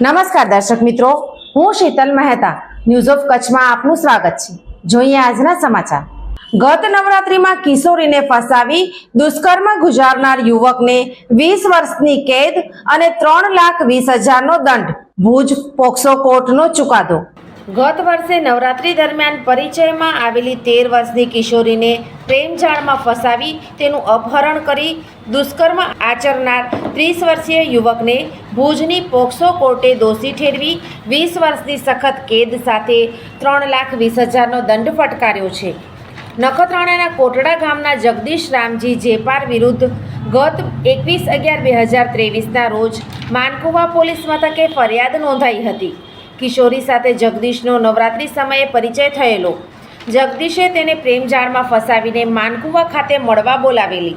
નમસ્કાર દર્શક મિત્રો, હું શીતલ મહેતા. ન્યૂઝ ઓફ કચ્છમાં આપનું સ્વાગત છે. જોઈએ આજના સમાચાર. ગત નવરાત્રીમાં કિશોરીને ફસાવી દુષ્કર્મ ગુજારનાર યુવકને વીસ વર્ષની કેદ અને ત્રણ લાખ વીસ હજારનો દંડ. ભુજ પોક્સો કોર્ટનો ચુકાદો. ગત વર્ષે નવરાત્રી દરમિયાન પરિચયમાં આવેલી તેર વર્ષની કિશોરીને પ્રેમજાળમાં ફસાવી તેનું અપહરણ કરી દુષ્કર્મ આચરનાર ત્રીસ વર્ષીય યુવકને ભુજની પોક્સો કોર્ટે દોષી ઠેરવી વીસ વર્ષની સખત કેદ સાથે ત્રણ લાખ વીસ હજારનો દંડ ફટકાર્યો છે. નખત્રાણાના કોટડા ગામના જગદીશ રામજી જેપાર વિરુદ્ધ ગત એકવીસ અગિયાર બે હજાર ત્રેવીસના રોજ માનકુવા પોલીસ મથકે ફરિયાદ નોંધાઈ હતી. કિશોરી સાથે જગદીશનો નવરાત્રિ સમયે પરિચય થયેલો. જગદીશે તેને પ્રેમજાળમાં ફસાવીને માનકુવા ખાતે મળવા બોલાવેલી.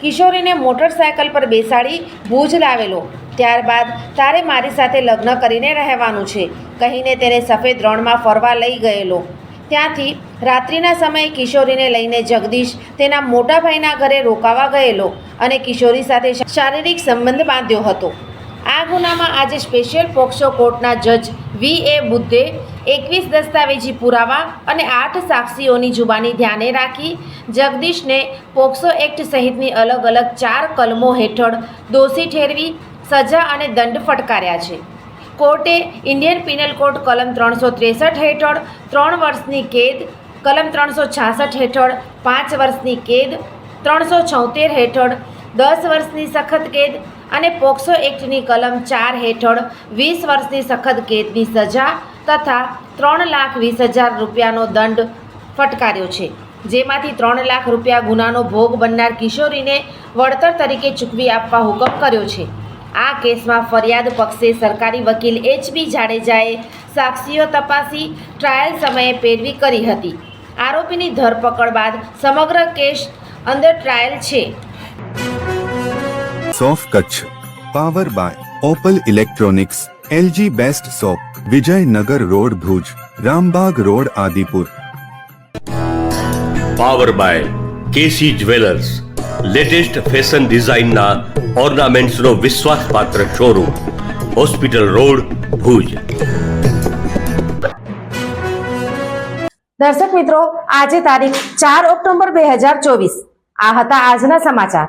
કિશોરીને મોટરસાયકલ પર બેસાડી ભુજ લાવેલો. ત્યારબાદ, તારે મારી સાથે લગ્ન કરીને રહેવાનું છે, કહીને તેને સફેદ રણમાં ફરવા લઈ ગયેલો. ત્યાંથી, રાત્રિના સમયે કિશોરીને લઈને જગદીશ તેના મોટા ભાઈના ઘરે રોકાવા ગયેલો અને કિશોરી સાથે શારીરિક સંબંધ બાંધ્યો હતો. આ ગુનામાં આજે સ્પેશિયલ પોક્સો કોર્ટના જજ વી એ બુદ્ધે એકવીસ દસ્તાવેજી પુરાવા અને આઠ સાક્ષીઓની જુબાની ધ્યાને રાખી જગદીશને પોક્સો એક્ટ સહિતની અલગ અલગ ચાર કલમો હેઠળ દોષી ઠેરવી, સજા અને દંડ ફટકાર્યા છે. કોર્ટે ઇન્ડિયન પિનલ કોડ કલમ ત્રણસો ત્રેસઠ હેઠળ ત્રણ વર્ષની કેદ, કલમ ત્રણસો છાસઠ હેઠળ પાંચ વર્ષની કેદ, ત્રણસો છોતેર હેઠળ દસ વર્ષની સખત કેદ અને પોક્સો એક્ટની કલમ ચાર હેઠળ વીસ વર્ષની સખત કેદની સજા તથા ત્રણ લાખ વીસ હજાર રૂપિયાનો દંડ ફટકાર્યો છે. જેમાંથી ત્રણ લાખ રૂપિયા ગુનાનો ભોગ બનનાર કિશોરીને વળતર તરીકે ચૂકવી આપવા હુકમ કર્યો છે. આ કેસમાં ફરિયાદ પક્ષે સરકારી વકીલ એચબી જાડેજાએ સાક્ષીઓ તપાસી ટ્રાયલ સમયે પેરવી કરી હતી. આરોપીની ધરપકડ બાદ સમગ્ર કેસ અંદર ટ્રાયલ છે. સોફ Kutch power by Opal electronics LG best shop Vijaynagar road Bhuj Rambag road Adipur power by KC jewellers latest fashion ડિઝાઇનના ઓર્નામેન્ટ્સનો વિશ્વાસપાત્ર શોરૂમ હોસ્પિટલ રોડ ભુજ દર્શક મિત્રો આજે તારીખ ચાર ઓક્ટોબર બે હજાર ચોવીસ. આ હતા આજના સમાચાર.